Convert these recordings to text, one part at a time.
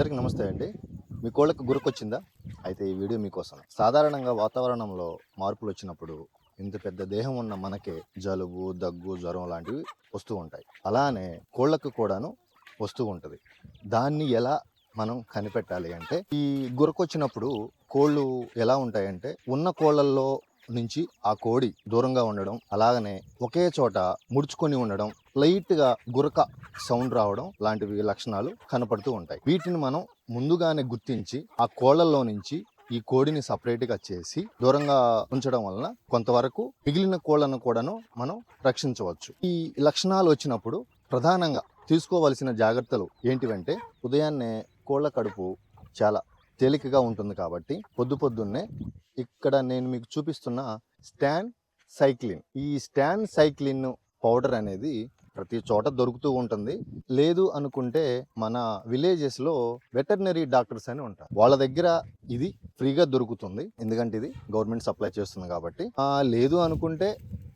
అందరికీ నమస్తే అండి. మీ కోళ్ళకు గురకొచ్చిందా? అయితే ఈ వీడియో మీకోసం. సాధారణంగా వాతావరణంలో మార్పులు వచ్చినప్పుడు ఇంత పెద్ద దేహం ఉన్న మనకే జలుబు దగ్గు జ్వరం లాంటివి వస్తూ ఉంటాయి. అలానే కోళ్ళకు కూడాను వస్తూ ఉంటుంది. దాన్ని ఎలా మనం కనిపెట్టాలి అంటే ఈ గురకొచ్చినప్పుడు కోళ్ళు ఎలా ఉంటాయంటే ఉన్న కోళ్ళల్లో నుంచి ఆ కోడి దూరంగా ఉండడం అలాగనే ఒకే చోట ముడుచుకొని ఉండడం లైట్గా గురక సౌండ్ రావడం లాంటివి లక్షణాలు కనపడుతూ ఉంటాయి. వీటిని మనం ముందుగానే గుర్తించి ఆ కోళ్ళలో నుంచి ఈ కోడిని సపరేట్గా చేసి దూరంగా ఉంచడం వలన కొంతవరకు మిగిలిన కోళ్ళను కూడాను మనం రక్షించవచ్చు. ఈ లక్షణాలు వచ్చినప్పుడు ప్రధానంగా తీసుకోవలసిన జాగ్రత్తలు ఏంటివంటే ఉదయాన్నే కోళ్ళ కడుపు చాలా తేలికగా ఉంటుంది కాబట్టి పొద్దు పొద్దున్నే ఇక్కడ నేను మీకు చూపిస్తున్న స్టాన్ సైక్లిన్. ఈ స్టాన్ సైక్లిన్ పౌడర్ అనేది ప్రతి చోట దొరుకుతూ ఉంటుంది. లేదు అనుకుంటే మన విలేజెస్లో వెటర్నరీ డాక్టర్స్ అని ఉంటారు. వాళ్ళ దగ్గర ఇది ఫ్రీగా దొరుకుతుంది. ఎందుకంటే ఇది గవర్నమెంట్ సప్లై చేస్తుంది కాబట్టి. లేదు అనుకుంటే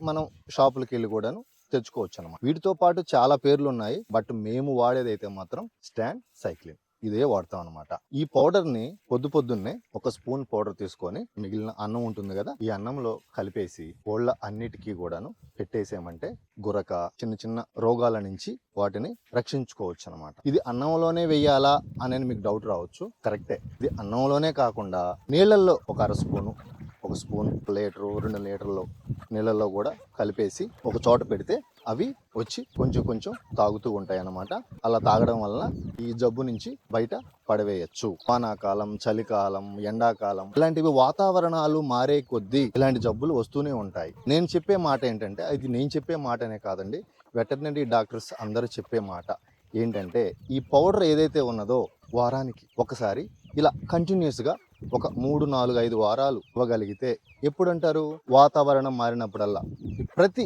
మనం షాపులకి వెళ్ళి కూడాను తెచ్చుకోవచ్చు అనమాట వీటితో పాటు చాలా పేర్లు ఉన్నాయి. బట్ మేము వాడేది అయితే మాత్రం స్టాండ్ సైక్లిన్. ఇదే వాడతాం అనమాట ఈ పౌడర్ని పొద్దు పొద్దున్నే ఒక స్పూన్ పౌడర్ తీసుకొని మిగిలిన అన్నం ఉంటుంది కదా ఈ అన్నంలో కలిపేసి కోళ్ళ అన్నిటికీ కూడాను పెట్టేసామంటే గురక చిన్న చిన్న రోగాల నుంచి వాటిని రక్షించుకోవచ్చు అనమాట ఇది అన్నంలోనే వెయ్యాలా అనేది మీకు డౌట్ రావచ్చు కరెక్టే. ఇది అన్నంలోనే కాకుండా నీళ్ళల్లో ఒక అర స్పూను ఒక స్పూన్ లీటరు రెండు లీటర్లు నీళ్ళల్లో కూడా కలిపేసి ఒక చోట పెడితే అవి వచ్చి కొంచెం కొంచెం తాగుతూ ఉంటాయి అన్నమాట అలా తాగడం వలన ఈ జబ్బు నుంచి బయట పడవేయచ్చు. వానాకాలం చలికాలం ఎండాకాలం ఇలాంటివి వాతావరణాలు మారే కొద్దీ ఇలాంటి జబ్బులు వస్తూనే ఉంటాయి. నేను చెప్పే మాట ఏంటంటే అది నేను చెప్పే మాటనే కాదండి. వెటర్నరీ డాక్టర్స్ అందరూ చెప్పే మాట ఏంటంటే ఈ పౌడర్ ఏదైతే ఉన్నదో వారానికి ఒకసారి ఇలా కంటిన్యూస్గా ఒక మూడు నాలుగు ఐదు వారాలు ఇవ్వగలిగితే ఎప్పుడంటారు? వాతావరణం మారినప్పుడల్లా ప్రతి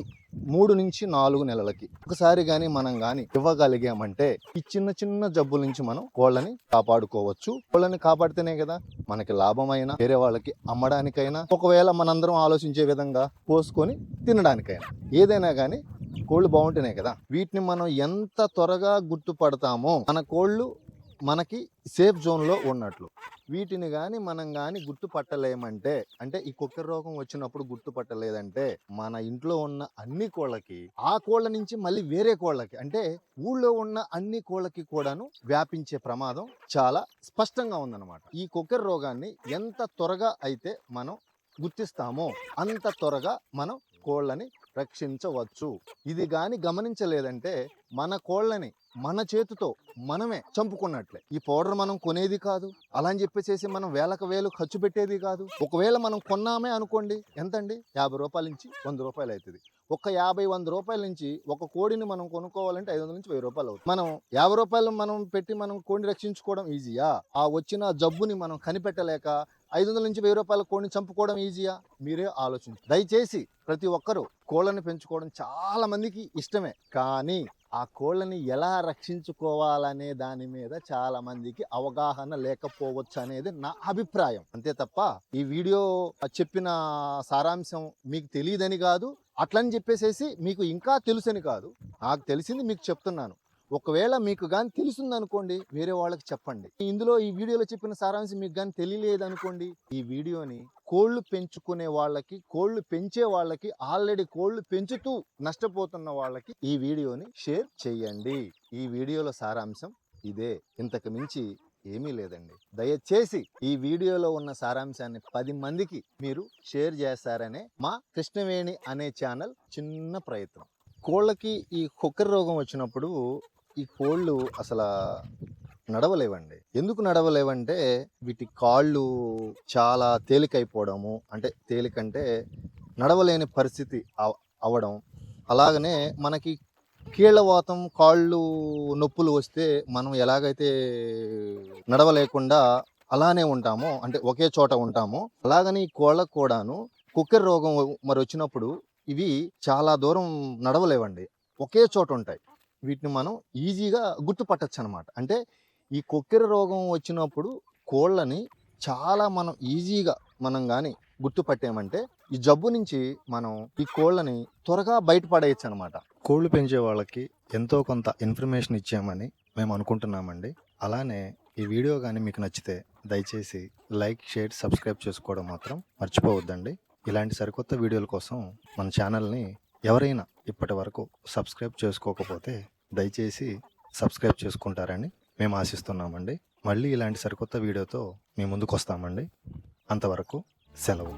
మూడు నుంచి నాలుగు నెలలకి. ఒకసారి కానీ మనం కానీ ఇవ్వగలిగామంటే ఈ చిన్న చిన్న జబ్బుల నుంచి మనం కోళ్ళని కాపాడుకోవచ్చు. కోళ్ళని కాపాడితేనే కదా మనకి లాభమైనా వేరే వాళ్ళకి అమ్మడానికైనా ఒకవేళ మనందరం ఆలోచించే విధంగా కోసుకొని తినడానికైనా. ఏదైనా కానీ కోళ్ళు బాగుంటేనే కదా. వీటిని మనం ఎంత త్వరగా గుర్తుపడతామో మన కోళ్ళు మనకి సేఫ్ జోన్లో ఉన్నట్లు. వీటిని కానీ మనం కానీ గుర్తుపట్టలేమంటే అంటే ఈ కుక్కర్ రోగం వచ్చినప్పుడు గుర్తుపట్టలేదంటే మన ఇంట్లో ఉన్న అన్ని కోళ్ళకి ఆ కోళ్ళ నుంచి మళ్ళీ వేరే కోళ్ళకి అంటే ఊళ్ళో ఉన్న అన్ని కోళ్ళకి కూడాను వ్యాపించే ప్రమాదం చాలా స్పష్టంగా ఉందన్నమాట. ఈ కుక్కర్ రోగాన్ని ఎంత త్వరగా అయితే మనం గుర్తిస్తామో అంత త్వరగా మనం కోళ్ళని రక్షించవచ్చు. ఇది కానీ గమనించలేదంటే మన కోళ్ళని మన చేతితో మనమే చంపుకున్నట్లే. ఈ పౌడర్ మనం కొనేది కాదు. అలా అని చెప్పేసి మనం వేలకు వేలు ఖర్చు పెట్టేది కాదు. ఒకవేళ మనం కొన్నామే అనుకోండి ఎంతండి? యాభై రూపాయల నుంచి వంద రూపాయలు అవుతుంది ఒక యాభై వంద రూపాయల నుంచి ఒక కోడిని మనం కొనుక్కోవాలంటే ఐదు వందల నుంచి వెయ్యి రూపాయలు అవుతుంది. మనం యాభై రూపాయలు మనం పెట్టి మనం కోడిని రక్షించుకోవడం ఈజీయా? ఆ వచ్చిన జబ్బుని మనం కనిపెట్టలేక ఐదు వందల నుంచి వెయ్యి రూపాయల కోడిని చంపుకోవడం ఈజీయా? మీరే ఆలోచించు. దయచేసి ప్రతి ఒక్కరూ కోళ్ళని పెంచుకోవడం చాలా మందికి ఇష్టమే. కానీ ఆ కోళ్ళని ఎలా రక్షించుకోవాలనే దాని మీద చాలా మందికి అవగాహన లేకపోవచ్చు అనేది నా అభిప్రాయం. అంతే తప్ప ఈ వీడియో చెప్పిన సారాంశం మీకు తెలియదని కాదు అట్లని చెప్పేసేసి మీకు ఇంకా తెలుసని కాదు. నాకు తెలిసింది మీకు చెప్తున్నాను. ఒకవేళ మీకు కానీ తెలిసిందనుకోండి వేరే వాళ్ళకి చెప్పండి. ఇందులో ఈ వీడియోలో చెప్పిన సారాంశం మీకు కానీ తెలియలేదు అనుకోండి ఈ వీడియోని కోళ్ళు పెంచుకునే వాళ్ళకి కోళ్ళు పెంచే వాళ్ళకి ఆల్రెడీ కోళ్ళు పెంచుతూ నష్టపోతున్న వాళ్ళకి ఈ వీడియోని షేర్ చేయండి ఈ వీడియోలో సారాంశం ఇదే. ఇంతకు మించి ఏమీ లేదండి. దయచేసి ఈ వీడియోలో ఉన్న సారాంశాన్ని పది మందికి మీరు షేర్ చేస్తారనే మా కృష్ణవేణి అనే ఛానల్ చిన్న ప్రయత్నం. కోళ్ళకి ఈ కుక్కర్ రోగం వచ్చినప్పుడు ఈ కోళ్ళు అసలు నడవలేవండి. ఎందుకు నడవలేవంటే వీటి కాళ్ళు చాలా తేలికైపోవడము అంటే తేలికంటే నడవలేని పరిస్థితి అవ- అవడం. అలాగనే మనకి కీళ్ళవాతం కాళ్ళు నొప్పులు వస్తే మనం ఎలాగైతే నడవలేకుండా అలానే ఉంటామో అంటే ఒకే చోట ఉంటామో అలాగని ఈ కోళ్ళకు కూడాను కుక్కర్ రోగం మరి వచ్చినప్పుడు ఇవి చాలా దూరం నడవలేవండి. ఒకే చోట ఉంటాయి వీటిని మనం ఈజీగా గుర్తుపట్టచ్చు అనమాట అంటే ఈ కొక్కెర రోగం వచ్చినప్పుడు కోళ్ళని చాలా మనం ఈజీగా మనం కానీ గుర్తుపట్టామంటే ఈ జబ్బు నుంచి మనం ఈ కోళ్ళని త్వరగా బయటపడేయచ్చు అనమాట కోళ్ళు పెంచే వాళ్ళకి ఎంతో కొంత ఇన్ఫర్మేషన్ ఇచ్చామని మేము అనుకుంటున్నామండి. అలానే ఈ వీడియో కానీ మీకు నచ్చితే దయచేసి లైక్ షేర్ సబ్స్క్రైబ్ చేసుకోవడం మాత్రం మర్చిపోవద్దండి. ఇలాంటి సరికొత్త వీడియోల కోసం మన ఛానల్ని ఎవరైనా ఇప్పటి వరకు సబ్స్క్రైబ్ చేసుకోకపోతే దయచేసి సబ్స్క్రైబ్ చేసుకుంటారని మేము ఆశిస్తున్నామండి. మళ్ళీ ఇలాంటి సరికొత్త వీడియోతో మీ ముందుకు వస్తామండి. అంతవరకు సెలవు.